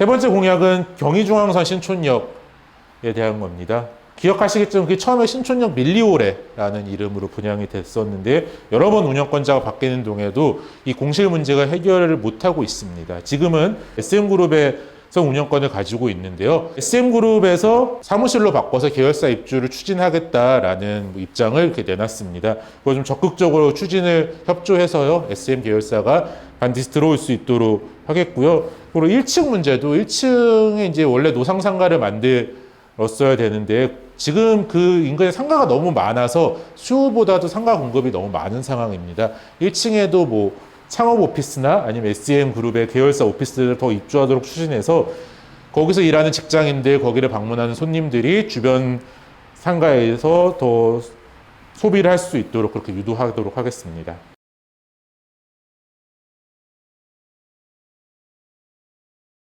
세 번째 공약은 경의중앙선 신촌역에 대한 겁니다. 기억하시겠지만 그게 처음에 신촌역 밀리오레라는 이름으로 분양이 됐었는데 여러 번 운영권자가 바뀌는 동에도 이 공실 문제가 해결을 못하고 있습니다. 지금은 SM그룹에 서 운영권을 가지고 있는데요. SM그룹에서 사무실로 바꿔서 계열사 입주를 추진하겠다라는 입장을 이렇게 내놨습니다. 그거 좀 적극적으로 추진을 협조해서요. SM 계열사가 반드시 들어올 수 있도록 하겠고요. 그리고 1층 문제도 1층에 이제 원래 노상 상가를 만들었어야 되는데 지금 그 인근에 상가가 너무 많아서 수요보다도 상가 공급이 너무 많은 상황입니다. 1층에도 뭐 창업 오피스나 아니면 SM 그룹의 계열사 오피스를 더 입주하도록 추진해서 거기서 일하는 직장인들, 거기를 방문하는 손님들이 주변 상가에서 더 소비를 할 수 있도록 그렇게 유도하도록 하겠습니다.